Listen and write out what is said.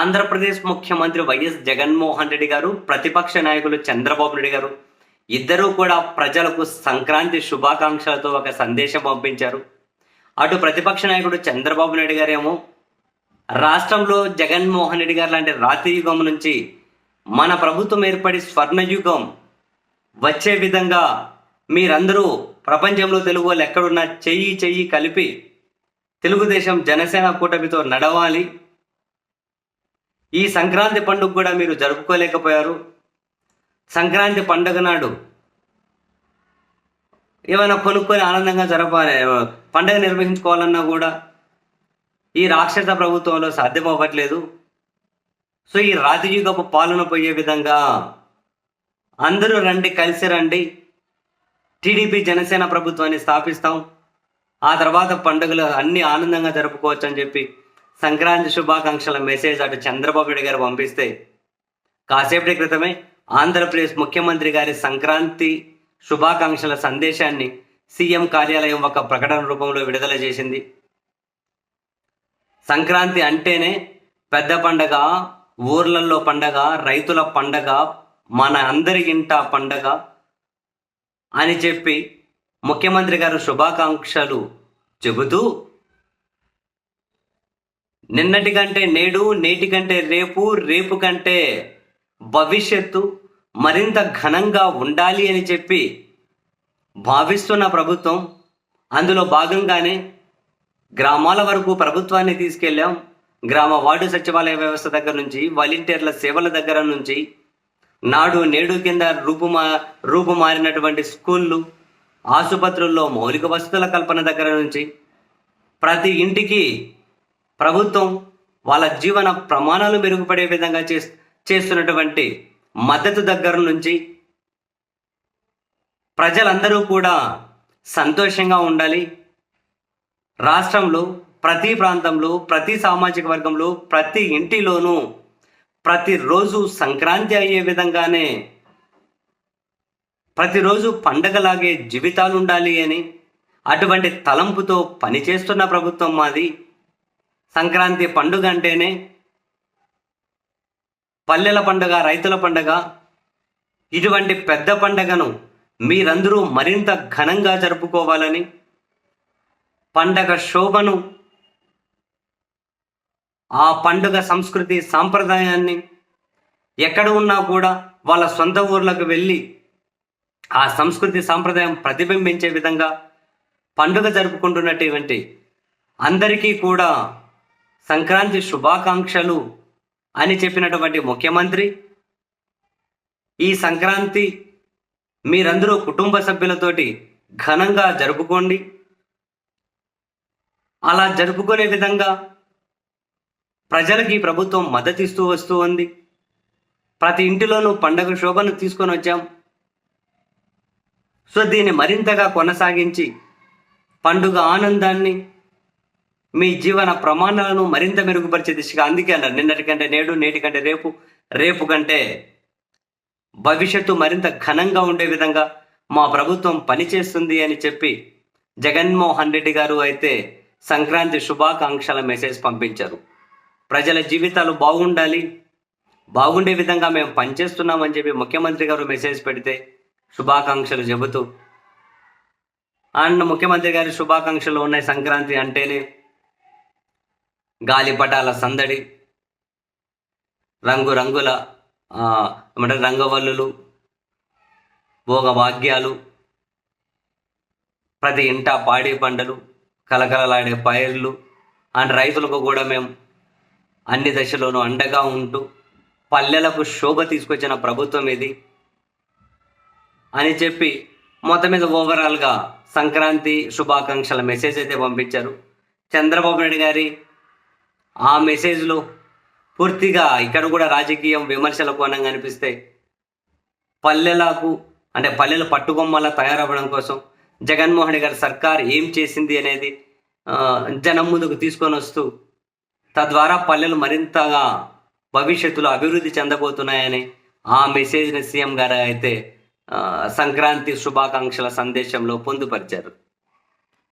ఆంధ్రప్రదేశ్ ముఖ్యమంత్రి వైఎస్ జగన్మోహన్ రెడ్డి గారు ప్రతిపక్ష నాయకులు చంద్రబాబు నాయుడు గారు ఇద్దరూ కూడా ప్రజలకు సంక్రాంతి శుభాకాంక్షలతో ఒక సందేశం పంపించారు. అటు ప్రతిపక్ష నాయకుడు చంద్రబాబు నాయుడు గారేమో రాష్ట్రంలో జగన్మోహన్ రెడ్డి గారు లాంటి రాతి యుగం నుంచి మన ప్రభుత్వం ఏర్పడి స్వర్ణయుగం వచ్చే విధంగా మీరందరూ ప్రపంచంలో తెలుగు వాళ్ళు ఎక్కడున్నా చెయ్యి చెయ్యి కలిపి తెలుగుదేశం జనసేన కూటమితో నడవాలి. ఈ సంక్రాంతి పండుగ కూడా మీరు జరుపుకోలేకపోయారు. సంక్రాంతి పండుగ నాడు ఏమైనా కొనుక్కొని ఆనందంగా జరపాలి పండుగ నిర్వహించుకోవాలన్నా కూడా ఈ రాక్షస ప్రభుత్వంలో సాధ్యం అవ్వట్లేదు సో ఈ రాజయుగపు పాలన పోయే విధంగా అందరూ రండి కలిసి రండి. టీడీపీ జనసేన ప్రభుత్వాన్ని స్థాపిస్తాం. ఆ తర్వాత పండుగలు అన్ని ఆనందంగా జరుపుకోవచ్చు అని చెప్పి సంక్రాంతి శుభాకాంక్షల మెసేజ్ అటు చంద్రబాబు నాయుడు గారు పంపిస్తే కాసేపటి క్రితమే ఆంధ్రప్రదేశ్ ముఖ్యమంత్రి గారి సంక్రాంతి శుభాకాంక్షల సందేశాన్ని సీఎం కార్యాలయం ఒక ప్రకటన రూపంలో విడుదల చేసింది. సంక్రాంతి అంటేనే పెద్ద పండగ ఊర్లలో పండగ రైతుల పండగ మన అందరి ఇంట పండగ అని చెప్పి ముఖ్యమంత్రి గారు శుభాకాంక్షలు చెబుతూ నిన్నటి కంటే నేడు నేటి కంటే రేపు రేపు కంటే భవిష్యత్తు మరింత ఘనంగా ఉండాలి అని చెప్పి భావిస్తున్న ప్రభుత్వం అందులో భాగంగానే గ్రామాల వరకు ప్రభుత్వాన్ని తీసుకెళ్ళాం. గ్రామ వార్డు సచివాలయ వ్యవస్థ దగ్గర నుంచి వాలంటీర్ల సేవల దగ్గర నుంచి నాడు నేడు కింద రూపుమా రూపుమారినటువంటి స్కూళ్ళు ఆసుపత్రుల్లో మౌలిక వసతుల కల్పన దగ్గర నుంచి ప్రతి ఇంటికి ప్రభుత్వం వాళ్ళ జీవన ప్రమాణాలు మెరుగుపడే విధంగా చే చేస్తున్నటువంటి మద్దతు దగ్గర నుంచి ప్రజలందరూ కూడా సంతోషంగా ఉండాలి. రాష్ట్రంలో ప్రతి ప్రాంతంలో ప్రతి సామాజిక వర్గంలో ప్రతి ఇంటిలోనూ ప్రతిరోజు సంక్రాంతి అయ్యే విధంగానే ప్రతిరోజు పండగలాగే జీవితాలు ఉండాలి అని అటువంటి తలంపుతో పనిచేస్తున్న ప్రభుత్వం మాది. సంక్రాంతి పండుగ అంటేనే పల్లెల పండుగ రైతుల పండుగ. ఇటువంటి పెద్ద పండగను మీరందరూ మరింత ఘనంగా జరుపుకోవాలని పండగ శోభను ఆ పండుగ సంస్కృతి సాంప్రదాయాన్ని ఎక్కడ ఉన్నా కూడా వాళ్ళ సొంత ఊర్లకు వెళ్ళి ఆ సంస్కృతి సాంప్రదాయం ప్రతిబింబించే విధంగా పండుగ జరుపుకుంటున్నటువంటి అందరికీ కూడా సంక్రాంతి శుభాకాంక్షలు అని చెప్పినటువంటి ముఖ్యమంత్రి ఈ సంక్రాంతి మీరందరూ కుటుంబ సభ్యులతోటి ఘనంగా జరుపుకోండి. అలా జరుపుకునే విధంగా ప్రజలకి ప్రభుత్వం మద్దతు ఇస్తూ వస్తూ ఉంది. ప్రతి ఇంటిలోనూ పండగ శోభను తీసుకొని వచ్చాం. సో దీన్ని మరింతగా కొనసాగించి పండుగ ఆనందాన్ని మీ జీవన ప్రమాణాలను మరింత మెరుగుపరిచే దిశగా అందుకే అన్నారు. నిన్నటి కంటే నేడు నేటి కంటే రేపు రేపు కంటే భవిష్యత్తు మరింత ఘనంగా ఉండే విధంగా మా ప్రభుత్వం పనిచేస్తుంది అని చెప్పి జగన్మోహన్ రెడ్డి గారు అయితే సంక్రాంతి శుభాకాంక్షల మెసేజ్ పంపించారు. ప్రజల జీవితాలు బాగుండాలి. బాగుండే విధంగా మేము పనిచేస్తున్నామని చెప్పి ముఖ్యమంత్రి గారు మెసేజ్ పెడితే శుభాకాంక్షలు చెబుతూ అండ్ ముఖ్యమంత్రి గారి శుభాకాంక్షలు ఉన్నాయి సంక్రాంతి అంటేనే గాలిపటాల సందడి రంగురంగుల ఏమంటారు రంగవల్లులు భోగవాగ్యాలు ప్రతి ఇంట పాడి పంటలు కలకలలాడే పైర్లు. అండ్ రైతులకు కూడా మేము అన్ని దశలోనూ అండగా ఉంటూ పల్లెలకు శోభ తీసుకొచ్చిన ప్రభుత్వం ఇది. అని చెప్పి మొత్తం మీద ఓవరాల్గా సంక్రాంతి శుభాకాంక్షల మెసేజ్ అయితే పంపించారు. చంద్రబాబు నాయుడు గారి ఆ మెసేజ్లో పూర్తిగా ఇక్కడ కూడా రాజకీయం విమర్శల కోణంగా అనిపిస్తే పల్లెలకు అంటే పల్లెలు పట్టుకొమ్మల తయారవ్వడం కోసం జగన్మోహన్ గారి సర్కార్ ఏం చేసింది అనేది జనం ముందుకు తీసుకొని వస్తూ తద్వారా పల్లెలు మరింతగా భవిష్యత్తులో అభివృద్ధి చెందబోతున్నాయని ఆ మెసేజ్ని సీఎం గారు అయితే సంక్రాంతి శుభాకాంక్షల సందేశంలో పొందుపరిచారు.